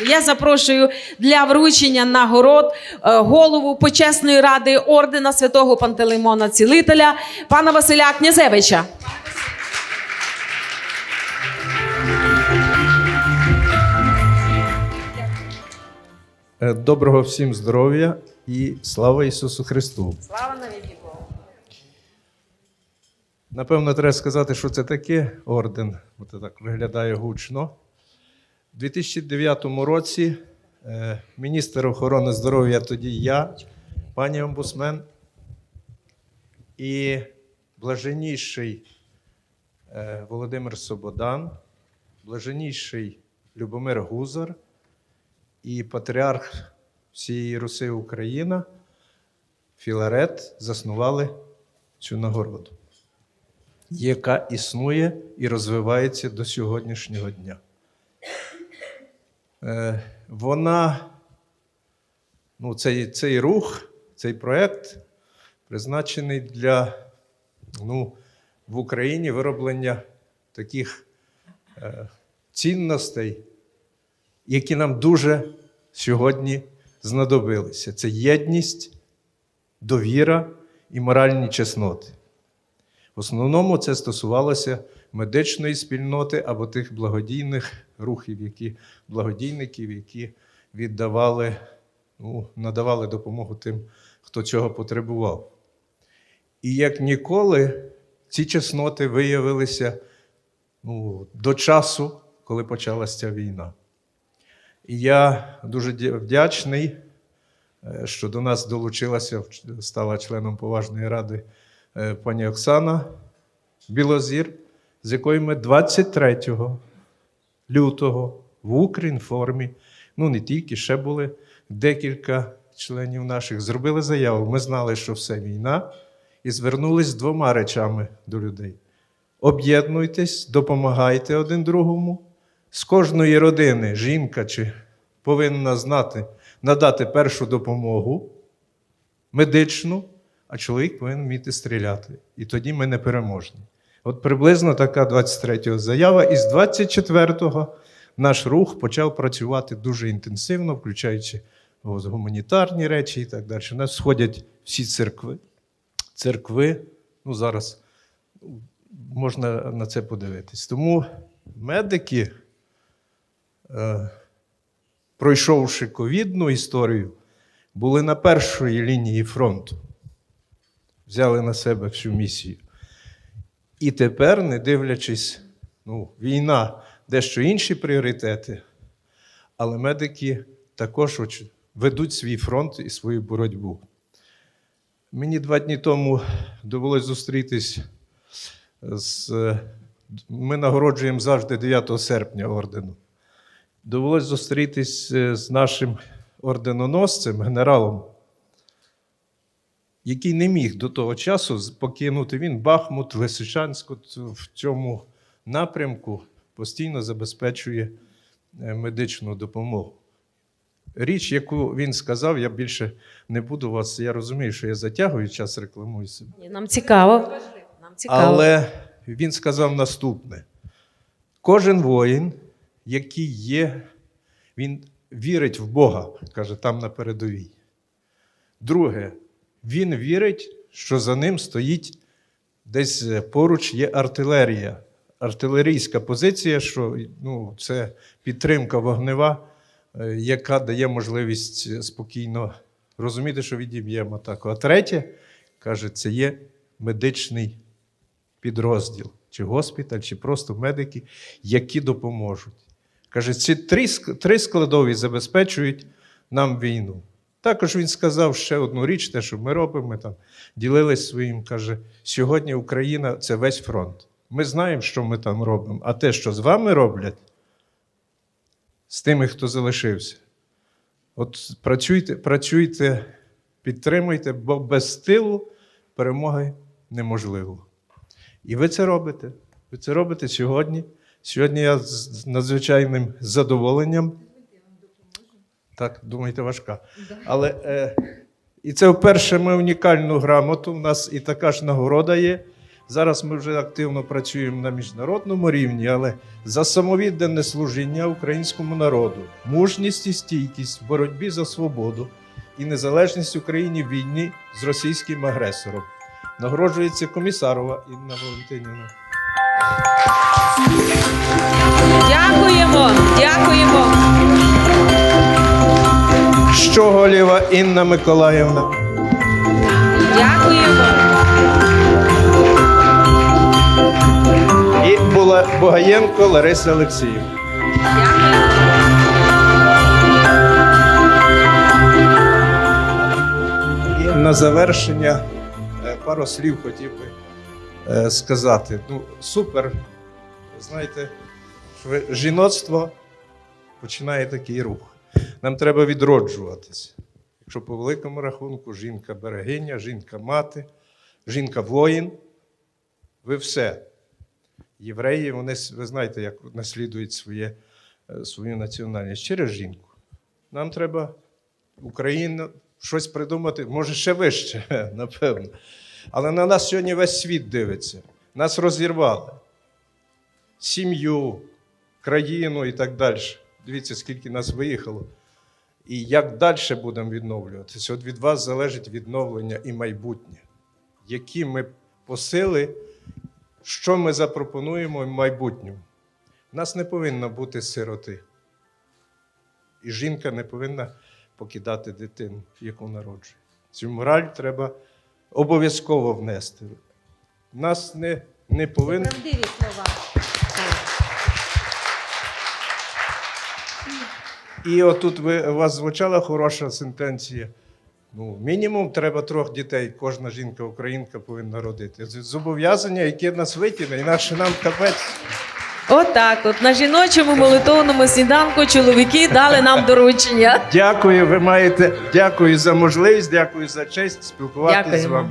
Я запрошую для вручення нагород е, голову почесної ради ордена святого Пантелеймона Цілителя пана Василя Князевича. Е, Доброго всім здоров'я і слава Ісусу Христу. Слава навіки Богу. Напевно, треба сказати, що це таке орден. Це так виглядає гучно. У 2009 році е, міністр охорони здоров'я тоді я, пані омбусмен і блаженніший е, Володимир Сободан, блаженніший Любомир Гузар і патріарх всієї Руси Україна Філарет заснували цю нагороду яка існує і розвивається до сьогоднішнього дня. Е, Вона, ну, цей, цей рух, цей проєкт призначений для ну, в Україні вироблення таких е, цінностей, які нам дуже сьогодні знадобилися. Це єдність, довіра і моральні чесноти. В основному це стосувалося медичної спільноти або тих благодійних рухів, які, благодійників, які віддавали, ну, надавали допомогу тим, хто цього потребував. І як ніколи, ці чесноти виявилися ну, до часу, коли почалася ця війна. І я дуже вдячний, е, що до нас долучилася, стала членом поважної ради е, пані Оксана Білозір, з якою ми 23 лютого в Укрінформі, ну не тільки, ще були декілька членів наших, зробили заяву. Ми знали, що все війна, і звернулись з двома речами до людей: об'єднуйтесь, допомагайте один другому. З кожної родини жінка чи повинна знати, надати першу допомогу медичну, а чоловік повинен вміти стріляти. І тоді ми не переможні. От приблизно така 23-го заява. І з 24-го наш рух почав працювати дуже інтенсивно, включаючи гуманітарні речі і так далі. У нас сходять всі церкви. Церкви, ну зараз можна на це подивитись. Тому медики, е, пройшовши ковідну історію, були на першої лінії фронту, взяли на себе всю місію. І тепер, не дивлячись, ну, війна, дещо інші пріоритети, але медики також ведуть свій фронт і свою боротьбу. Мені два дні тому довелось зустрітись з. Ми нагороджуємо завжди 9 серпня ордену. Довелось зустрітись е, з нашим орденоносцем, генералом, який не міг до того часу покинути. Він Бахмут, Лисичанськ от в цьому напрямку постійно забезпечує е, медичну допомогу. Річ, яку він сказав, я більше не буду вас. Я розумію, що я затягую час рекламую себе. Нам цікаво. Нам цікаво. Але він сказав наступне: кожен воїн, який є, він вірить в Бога, каже, там на передовій. Друге, він вірить, що за ним стоїть десь е, поруч є артилерія. Артилерійська позиція, що ну, це підтримка вогнева, е, яка дає можливість е, спокійно розуміти, що відіб'ємо атаку. А третє, каже, це є медичний підрозділ, чи госпіталь, чи просто медики, які допоможуть. Каже, ці три, три складові забезпечують нам війну. Також він сказав ще одну річ, те, що ми робимо, ми там ділились своїм, каже, сьогодні Україна це весь фронт. Ми знаємо, що ми там робимо, а те, що з вами роблять, з тими, хто залишився. От працюйте, працюйте, підтримуйте, бо без тилу перемоги неможливо. І ви це робите. Ви це робите сьогодні. Сьогодні я з надзвичайним задоволенням. Так, думаєте, важка. Але е, і це вперше ми унікальну грамоту. У нас і така ж нагорода є Зараз ми вже активно працюємо на міжнародному рівні, але за самовіддане служіння українському народу, мужність і стійкість в боротьбі за свободу і незалежність України в війні з російським агресором. Нагороджується комісарова Інна Валентинівна. Дякуємо, дякуємо. Щоголєва Інна Миколаївна. Дякуємо. І була Богаєнко Лариса Олексіївна. І на завершення е, пару слів хотів би е, сказати. Ну, супер. Знаєте, жіноцтво починає такий рух. Нам треба відроджуватися. Якщо по великому рахунку жінка берегиня, жінка мати, жінка воїн, ви все. Євреї, вони, ви знаєте, як наслідують своє, е, свою національність через жінку. Нам треба Україна щось придумати, може ще вище, напевно. Але на нас сьогодні весь світ дивиться. Нас розірвали. Сім'ю, країну і так далі. Дивіться, скільки нас виїхало. І як далі будемо відновлюватися? От від вас залежить відновлення і майбутнє. Які ми посили, що ми запропонуємо в майбутньому. Нас не повинно бути сироти. І жінка не повинна покидати дитину, яку народжує. Цю мораль треба обов'язково внести. Нас не, не повинно. Правдиві слова. І отут ви, у вас звучала хороша сентенція. Ну, мінімум треба трьох дітей. Кожна жінка українка повинна родити. Зобов'язання, яке нас витягне, інакше нам капець. Отак, от на жіночому молитовному сніданку чоловіки дали нам доручення. Дякую, ви маєте. Дякую за можливість, дякую за честь спілкуватися з вами.